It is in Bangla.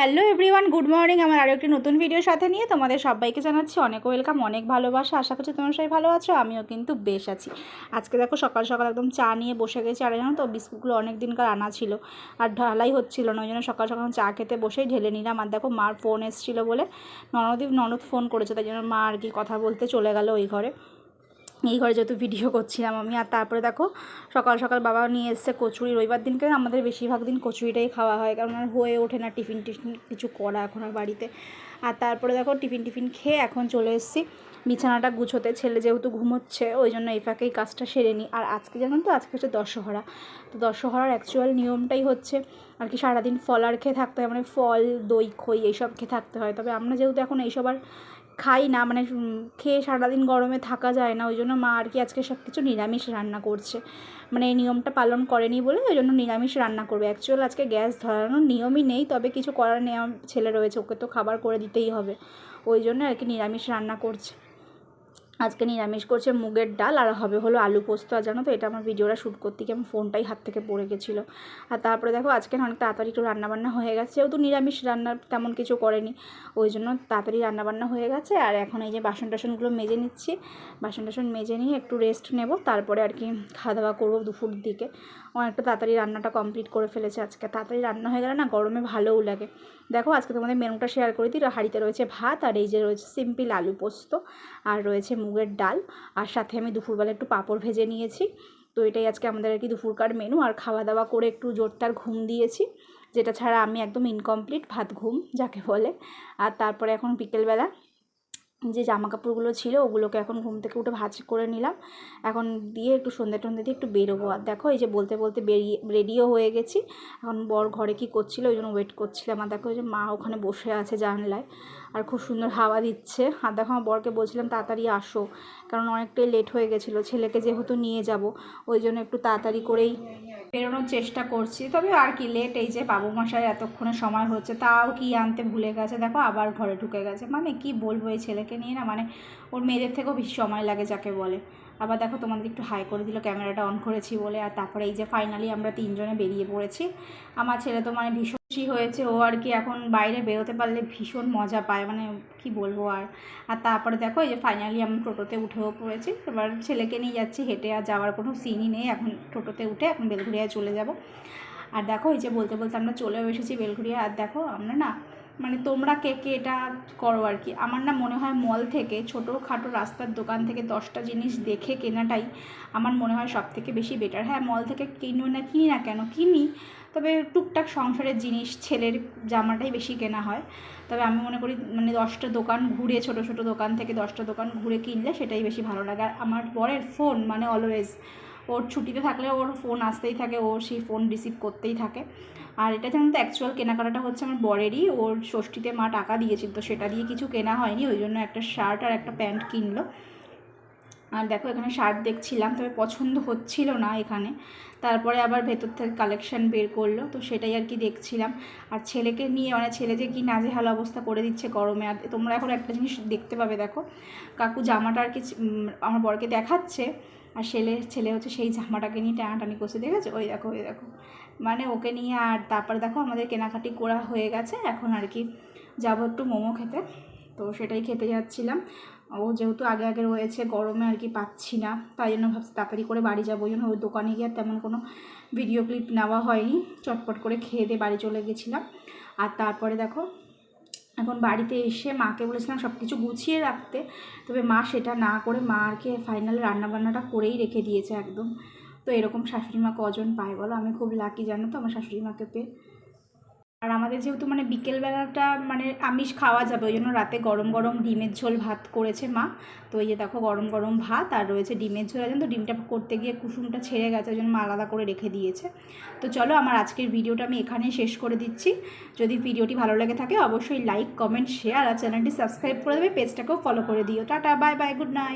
Hello everyone, good morning. আমার আরও একটি নতুন ভিডিওর সাথে নিয়ে তোমাদের সবাইকে জানাচ্ছি অনেক ওয়েলকাম, অনেক ভালোবাসা। আশা করছি তোমরা সবাই ভালো আছো, আমিও কিন্তু বেশ আছি। আজকে দেখো সকাল সকাল একদম চা নিয়ে বসে গেছি, আর জানো তো, বিস্কুটগুলো অনেক দিনকার আনা ছিল, আর ঢালাই হচ্ছিল না, ওই জন্য সকাল সকাল চা খেতে বসেই ঢেলে নিলাম। আর দেখো, মার ফোন এসেছিল বলে ননদীপ, ননদ ফোন করেছে, তাই জন্য মা আর কি কথা বলতে চলে গেল ওই ঘরে। এই ঘরে যেহেতু ভিডিও করছিলাম আমি, আর তারপরে দেখো সকাল সকাল বাবা নিয়ে এসছে কচুরি। রবিবার দিনকে আমাদের বেশিরভাগ দিন কচুরিটাই খাওয়া হয়, কারণ আর হয়ে ওঠে না টিফিন টিফিন, কিছু করা এখন আর বাড়িতে। আর তারপরে দেখো টিফিন টিফিন খেয়ে এখন চলে এসেছি। বিছানাটা গুছোতে, ছেলে যেহেতু ঘুমোচ্ছে, ওই জন্য এই ফাঁকেই কাজটা সেরে নিই। আর আজকে জানেন তো, আজকে হচ্ছে দশহরা। তো দশহরার অ্যাকচুয়াল নিয়মটাই হচ্ছে, আর কি সারাদিন ফল আর খেয়ে থাকতে হয় মানে ফল, দই, খই, এইসব খেয়ে থাকতে হয়। তবে আমরা যেহেতু এখন এইসব আর খাই না মানে খেয়ে সারাদিন গরমে থাকা যায় না, ওই জন্য মা আর কি আজকে সব কিছু নিরামিষ রান্না করছে। মানে এই নিয়মটা পালন করেনি বলে ওই জন্য নিরামিষ রান্না করবে। অ্যাকচুয়াল আজকে গ্যাস ধরানোর নিয়মই নেই, তবে কিছু করার নিয়ম ছেলে রয়েছে, ওকে তো খাবার করে দিতেই হবে। ওই জন্য আর কি নিরামিষ রান্না করছে। আজকে নিরামিষ করছে মুগের ডাল আর হবে হলো আলু পোস্ত। আর জানো তো, এটা আমার ভিডিওটা শ্যুট করতে গিয়ে আমার ফোনটাই হাত থেকে পড়ে গেছিল। আর তারপরে দেখো, আজকে অনেক তাড়াতাড়ি একটু রান্নাবান্না হয়ে গেছে। যেহেতু নিরামিষ রান্না তেমন কিছু করেনি, ওই জন্য তাড়াতাড়ি রান্নাবান্না হয়ে গেছে। আর এখন এই যে বাসন টাসনগুলো মেজে নিচ্ছি, বাসন টাসন মেজে নিয়ে একটু রেস্ট নেব। তারপরে আর কি খাওয়া দাওয়া করব দুপুর দিকে। অনেকটা তাড়াতাড়ি রান্নাটা কমপ্লিট করে ফেলেছে আজকে। তাড়াতাড়ি রান্না হয়ে গেলে না গরমে ভালোও লাগে। দেখো, আজকে তোমাদের মেনুটা শেয়ার করে দিই। হাঁড়িতে রয়েছে ভাত, আর এই যে রয়েছে সিম্পল আলু পোস্ত, আর রয়েছে মুগের ডাল, আর সাথে আমি দুপুরবেলা একটু পাঁপড় ভেজে নিয়েছি। তো এটাই আজকে আমাদের আর কি দুপুরকার মেনু আর খাওয়া দাওয়া করে একটু জোরদার ঘুম দিয়েছি, যেটা ছাড়া আমি একদম ইনকমপ্লিট ভাত ঘুম, যাকে বলে। আর তারপরে এখন বিকেলবেলা যে জামা কাপড়গুলো ছিল ওগুলোকে এখন ঘুম থেকে উঠে ভাজ করে নিলাম। এখন দিয়ে একটু সন্ধ্যে টন্ধে দিয়ে একটু বেরোবো। আর দেখো এই যে বলতে বলতে বেরিয়ে রেডিও হয়ে গেছি। এখন বর ঘরে কি করছিল ওই জন্য ওয়েট করছিলাম। আর দেখো যে মা ওখানে বসে আছে জানলায়। আর খুব সুন্দর হাওয়া দিচ্ছে। আর দেখো আমার বরকে বলছিলাম, তাড়াতাড়ি আসো। কারণ অনেকটাই লেট হয়ে গেছিল। ছেলেকে যেহেতু নিয়ে যাব, ওই জন্য একটু তাড়াতাড়ি করেই বেরোনোর চেষ্টা করছি। তবে আর কি লেট এই যে বাবু মশাই এতক্ষণে সময় হচ্ছে, তাও কি আনতে ভুলে গেছে? দেখো আবার ঘরে ঢুকে গেছে। মানে কি বলব এই ছেলেকে নিয়ে না মানে ওর মেয়েদের থেকেও বেশি সময় লাগে যাকে বলে। আবার দেখো তোমাদের একটু হাই করে দিল, ক্যামেরাটা অন করেছি বলে। আর তারপরে এই যে ফাইনালি আমরা তিনজনে বেরিয়ে পড়েছি। আমার ছেলে তো মানে ভীষণ খুশি হয়েছে, ও আর কি এখন বাইরে বেরোতে পারলে ভীষণ মজা পায় মানে কি বলব আর। আর তারপরে দেখো এই যে ফাইনালি আমি টোটোতে উঠেও পড়েছি। এবার ছেলেকে নিয়ে যাচ্ছি হেঁটে, আর যাওয়ার কোনো সিনই নেই। এখন টোটোতে উঠে এখন বেলঘুরিয়ায় চলে যাব। আর দেখো এই যে বলতে বলতে আমরা চলেও এসেছি বেলঘুরিয়া আর দেখো আমরা না মানে তোমরা কে কে এটা করো আর কি। আমার না মনে হয় মল থেকে ছোটোখাটো রাস্তার দোকান থেকে দশটা জিনিস দেখে কেনাটাই আমার মনে হয় সব থেকে বেশি বেটার হ্যাঁ মল থেকে কিনো না কিনি না কেন, কিনি, তবে টুকটাক সংসারের জিনিস, ছেলের জামাটাই বেশি কেনা হয়। তবে আমি মনে করি মানে দশটা দোকান ঘুরে, ছোট ছোট দোকান থেকে দশটা দোকান ঘুরে কিনলে সেটাই বেশি ভালো লাগে। আর আমার বরের ফোন মানে অলওয়েজ ওর ছুটিতে থাকলে ওর ফোন আসতেই থাকে, ও সেই ফোন রিসিভ করতেই থাকে। আর এটা জানেন তো অ্যাকচুয়াল কেনাকাটাটা হচ্ছে আমার বরেরই, ওর ষষ্ঠীতে মা টাকা দিয়েছিল, তো সেটা দিয়ে কিছু কেনা হয়নি, ওই জন্য একটা শার্ট আর একটা প্যান্ট কিনলো। আর দেখো, এখানে শার্ট দেখছিলাম, তবে পছন্দ হচ্ছিল না এখানে। তারপরে আবার ভেতর থেকে কালেকশান বের করল, তো সেটাই আর কি দেখছিলাম। আর ছেলেকে নিয়ে মানে ছেলে যে কি নাজেহাল অবস্থা করে দিচ্ছে গরমে, আর তোমরা এখন একটা জিনিস দেখতে পাবে, দেখো। কাকু জামাটা আর কি আমার বরকে দেখাচ্ছে আর ছেলে ছেলে হচ্ছে সেই জামাটাকে নিয়ে টানাটানি করছে দেখেছ ওই দেখো ওই দেখো। মানে ওকে নিয়ে আর তারপরে দেখো আমাদের কেনাকাটি করা হয়ে গেছে, এখন আর কি যাব একটু মোমো খেতে। তো সেটাই খেতে যাচ্ছিলাম। ও যেহেতু আগে আগে রয়েছে, গরমে আর কি পাচ্ছি না, তাই জন্য ভাবছি তাড়াতাড়ি করে বাড়ি যাব। ওই জন্য ওই দোকানে গিয়ে তেমন কোনো ভিডিও ক্লিপ নেওয়া হয়নি। চটপট করে খেয়ে দিয়ে বাড়ি চলে গেছিলাম। আর তারপরে দেখো এখন বাড়িতে এসে মাকে বলেছিলাম সব কিছু গুছিয়ে রাখতে। তবে মা সেটা না করে মা ফাইনাল রান্নাবান্নাটা করেই রেখে দিয়েছে একদম। তো এরকম শাশুড়ি মা কজন পায় বলো? আমি খুব লাকি জানো তো আমার শাশুড়ি মাকে পেয়ে। আর আমাদের যেহেতু মানে বিকেলবেলাটা মানে আমিষ খাওয়া যাবে, ওই জন্য রাতে গরম গরম ডিমের ঝোল ভাত করেছে মা। তো এই যে দেখো গরম গরম ভাত আর রয়েছে ডিমের ঝোল। আছে তো ডিমটা করতে গিয়ে কুসুমটা ছেড়ে গেছে, ওই জন্য মা আলাদা করে রেখে দিয়েছে। তো চলো আমার আজকের ভিডিওটা আমি এখানেই শেষ করে দিচ্ছি। যদি ভিডিওটি ভালো লেগে থাকে অবশ্যই লাইক, কমেন্ট, শেয়ার আর চ্যানেলটি সাবস্ক্রাইব করে দেবে। পেজটাকেও ফলো করে দিও। Tata, bye bye, good night.